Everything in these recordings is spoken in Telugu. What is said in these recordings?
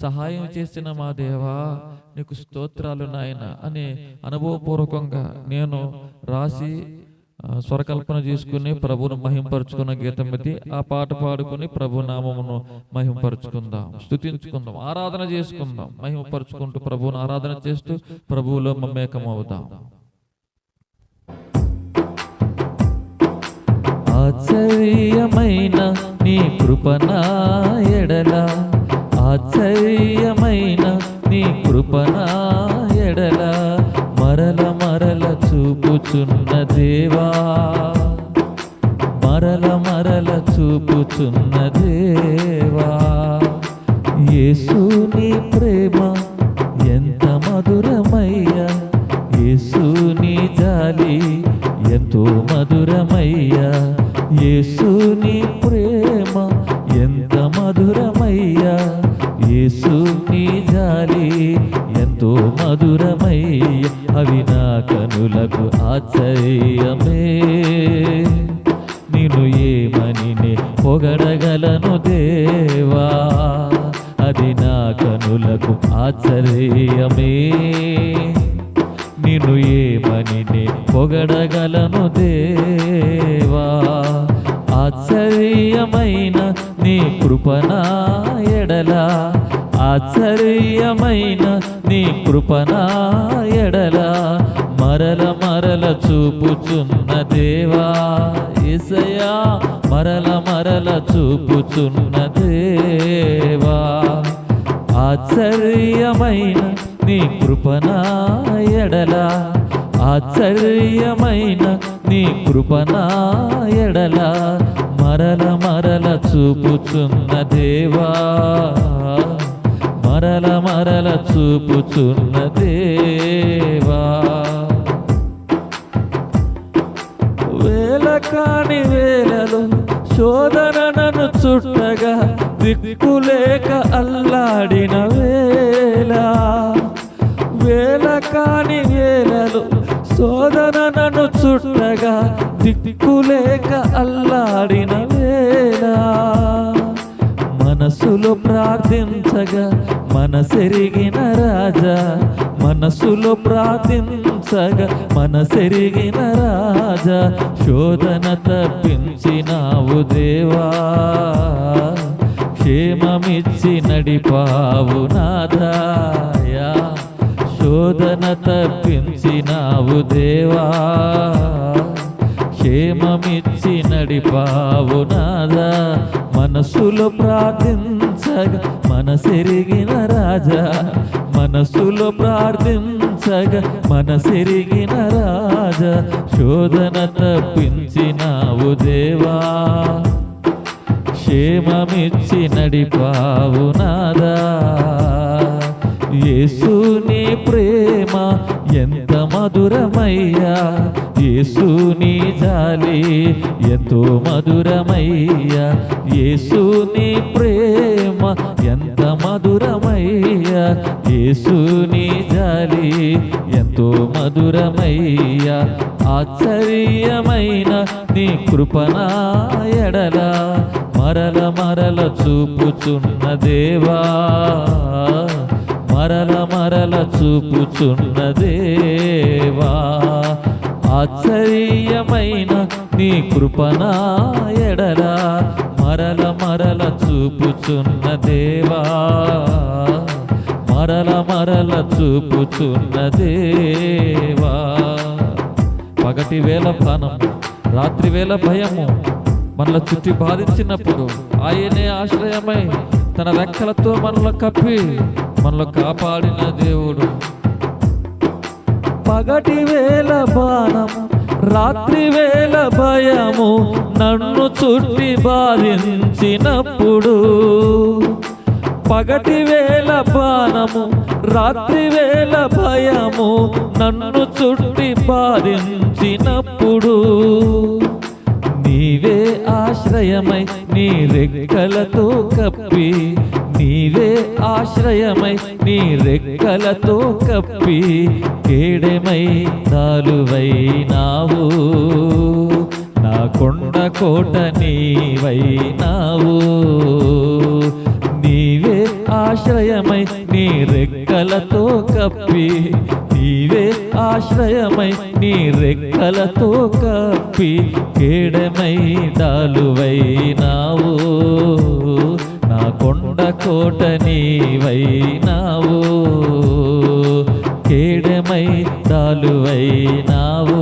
సహాయం చేసిన మా దేవా నీకు స్తోత్రాలు నాయన అని అనుభవపూర్వకంగా నేను రాసి స్వరకల్పన చేసుకుని ప్రభును మహింపరుచుకున్న గీతం ఇది. ఆ పాట పాడుకుని ప్రభు నామమును మహింపరుచుకుందాం. స్థుతించుకుందాం ఆరాధన చేసుకుందాం. మహిమపరుచుకుంటూ ప్రభువును ఆరాధన చేస్తూ ప్రభువులో మమేకమవుదాం. ఆశ్చర్యమైన నీ కృపణ ఎడలా ఆశ్చర్యమైన నీ కృపనా ఎడల మరల మరల చూపుచున్న దేవా. మరల మరల చూపుచున్న దేవా. యేసు నీ ప్రేమ ఎంత మధురమయ్యా. యేసు నీ జాలి ఎంతో మధురమయ్యా. యేసు మధురమై మధురమయ్య అవి నా కనులకు ఆశ్చర్యమే. నేను ఏమని పొగడగలను దేవా అది నా కనులకు ఆశ్చర్యమే. నిన్ను ఏమని పొగడగలను దేవా ఆశ్చర్యమైన నీ కృపనా ఎడలా. ఆశ్చర్యమైన నీ కృపనా ఎడల మరల మరల చూపుచున్న దేవా ఇసయా మరల మరల చూపుచున్న దేవా. ఆశ్చర్యమైన నీ కృపనా ఎడల ఆశ్చర్యమైన నీ కృపనా ఎడల మరల మరల చూపుచున్న దేవా. మరల మరల చూపుచున్న దేవా. వేల కాని వేలలో శోధన నన్ను చుట్టగా దిక్కులేక అల్లాడిన వేళ. వేల కాని వేలలో శోధన నన్ను చుట్టగా దిక్కులేక అల్లాడిన వేళ. మనసులో ప్రార్థించగా మనసెరిగిన రాజా మనసులో ప్రార్థించగా మనసెరిగిన రాజా శోధన తప్పించినావు దేవా. క్షేమమిచ్చి నడిపావు నాదాయా శోధన తప్పించినావు దేవా. క్షేమమిచ్చి నడిపావు నాదా. మనసులో ప్రార్థించగా మనసెరిగిన రాజా. మనసులో ప్రార్థించగా మనసెరిగిన రాజా. శోధన తప్పించినావు దేవా. క్షేమమిచ్చి నడిపావు నాదా. యేసు నీ ప్రేమ మధురమయ్యా యేసు నీ జాలి ఎంతో మధురమయ్యా యేసు నీ ప్రేమ ఎంత మధురమయ్యా యేసు నీ జాలి ఎంతో మధురమయ్యా ఆశ్చర్యమైన నీ కృపనా మరల మరల చూపుచున్న దేవా. మరల మరల చూపుచున్న దేవా ఆశ్చర్యమైన నీ కృపనా ఎడల. మరల మరల చూపుచున్న దేవా మరల మరల చూపుచున్న దేవా పగటి వేళ ప్రాణం రాత్రి వేళ భయము మనల చుట్టి బాధించినప్పుడు ఆయనే ఆశ్రయమై తన రెక్కలతో మనలో కప్పి మనలో కాపాడిన దేవుడు. పగటి వేల బాణం రాత్రి వేల భయము నన్ను చుట్టి బాధించినప్పుడు. పగటి వేల బాణము రాత్రి వేల భయము నన్ను చుట్టి బాధించినప్పుడు. నీవే ఆశ్రయమై నీ రెక్కలతో కప్పి నీవే ఆశ్రయమై నీ రెక్కలతో కప్పి కేడమై నాలువైనావు. నా కొండ కోట నీవైనావు. నీవే ఆశ్రయమై నీ రెక్కలతో కప్పి నీవే ఆశ్రయమై నీ రెక్కలతో కప్పి కేడమై డాలువైనావు నా కొండ కోట నీవైనావు కేడమై డాలువైనావు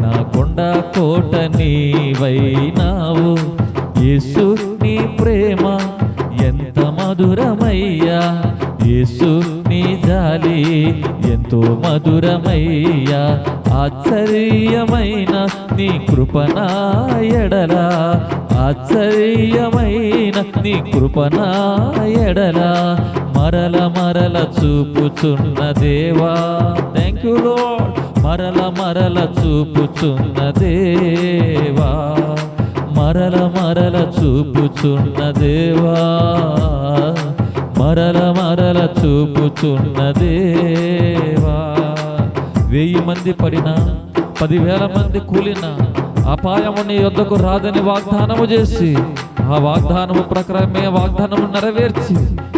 నా కొండ కోట నీవైనావు యేసు నీ ప్రేమ ఎంత మధురమయ్యా. యేసు నీ జాలి ఎంతో మధురమయ్యా. ఆశ్చర్యమైన నీ కృపనా ఎడలా ఆశ్చర్యమైన నీ కృపనా ఎడలా మరల మరల చూపుచున్న దేవా. థ్యాంక్ యూ లోడ్ మరల మరల చూపుచున్న దేవా. మరల మరల చూపుచున్న దేవా. మరల మరల చూపుచున్న దేవా. వెయ్యి మంది పడినా పదివేల మంది కూలినా అపాయము నీ యొద్దకు రాదని వాగ్దానము చేసి ఆ వాగ్దానము ప్రకారమే వాగ్దానము నెరవేర్చి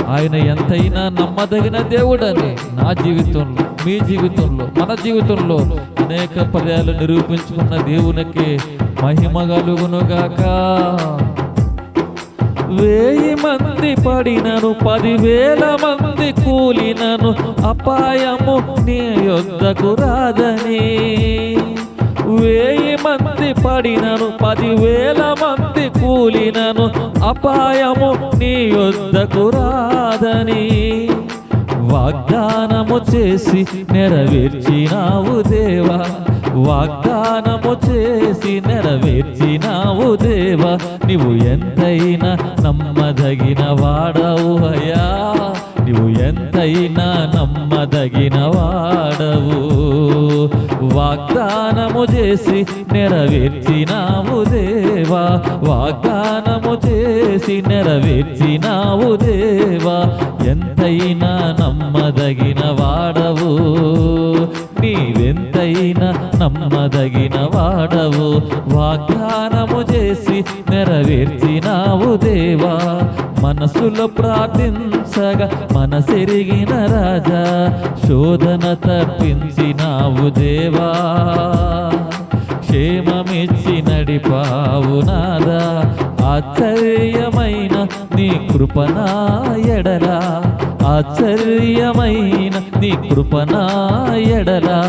ఆయన ఎంతైనా నమ్మదగిన దేవుడని నా జీవితంలో మీ జీవితంలో మన జీవితంలో అనేక పర్యాలు నిరూపించుకున్న దేవునికి మహిమ కలుగునుగాక. వేయి మంది పడినను పదివేల మంది కూలినను అపాయము నీ యొద్దకు రాదని. వేయి మంది పడినను పదివేల మంది కూలినను అపాయము నీ యొద్దకు రాదని వాగ్దానము చేసి నెరవేర్చినావు దేవా. వాగ్దానము చేసి నెరవేర్చినావు దేవా. నీవు ఎంతైనా నమ్మదగిన వాడవు అయ్యా. నీవు ఎంతైనా నమ్మదగిన వాడవు. వాగ్దానము చేసి నెరవేర్చినావు దేవా. వాగ్దానము చేసి నెరవేర్చినావు దేవా. ఎంతైనా నమ్మదగిన వాడవు. నీవెంతైనా నమ్మదగిన వాడవు. వాగ్దానము చేసి నెరవేర్చినావు దేవా. మనసులో ప్రార్థించగా మనసెరిగిన రాజా శోధన తప్పించినావు దేవా. క్షేమమిచ్చి నడిపావు నాదా ఆశ్చర్యమైన నీ కృపనా ఎడలా. ఆశ్చర్యమైన నీ కృపనా ఎడలా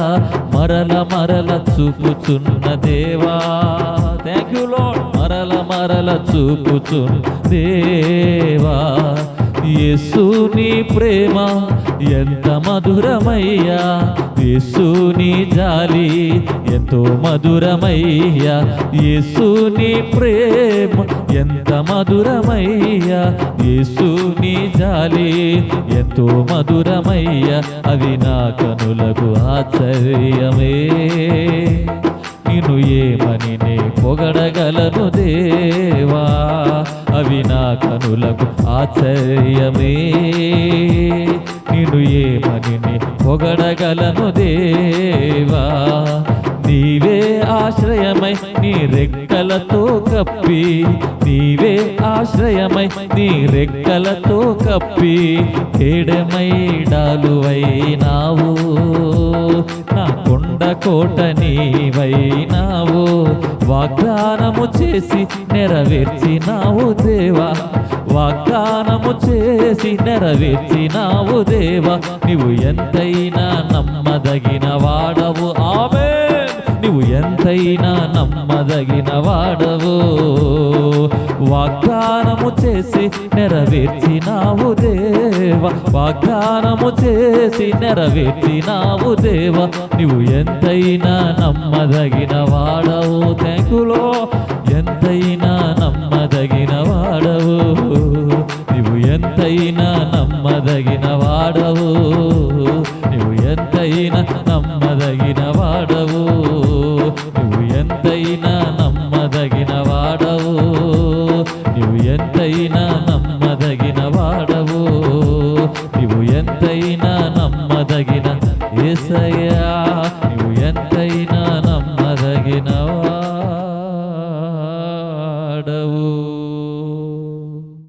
మరల మరల చూపుచున్న దేవా. థ్యాంక్ యూ లాడ్ మరల చూపుచు దేవా. యేసుని ప్రేమ ఎంత మధురమయ్యా. యేసుని జాలి ఎంతో మధురమయ్యా. యేసుని ప్రేమ ఎంత మధురమయ్యా. యేసుని జాలి ఎంతో మధురమయ్యా. అవి నా కనులకు ఆశ్చర్యమే. నిన్ను ఏమని నే పొగడగలను దేవా? అవి నా కనులకు ఆశ్చర్యమే. నిన్ను ఏమని నే పొగడగలను దేవా? నీవే ఆశ్రయమై నీ రెక్కలతో కప్పి. నీవే ఆశ్రయమై నీ రెక్కలతో కప్పి. ఏడమై డాలువైనావు. నా కొండ కోట నీవైనావు. వాగ్దానము చేసి నెరవేర్చినావు దేవా. వాగ్దానము చేసి నెరవేర్చినావు దేవా. నీవు ఎంతైనా నమ్మదగిన వాడవు. ఆ ఎంతైనా నమ్మదగిన వాడవు. వాగ్దానము చేసి నెరవేర్చినావు దేవ. వాగ్దానము చేసి నెరవేర్చినావు దేవ. నువ్వు ఎంతైనా నమ్మదగిన వాడవు. థ్యాంకులో ఎంతైనా నమ్మదగిన వాడవు. నువ్వు ఎంతైనా నమ్మదగిన వాడవు. నువ్వు ఎంతైనా నమ్మ ఎంతైనా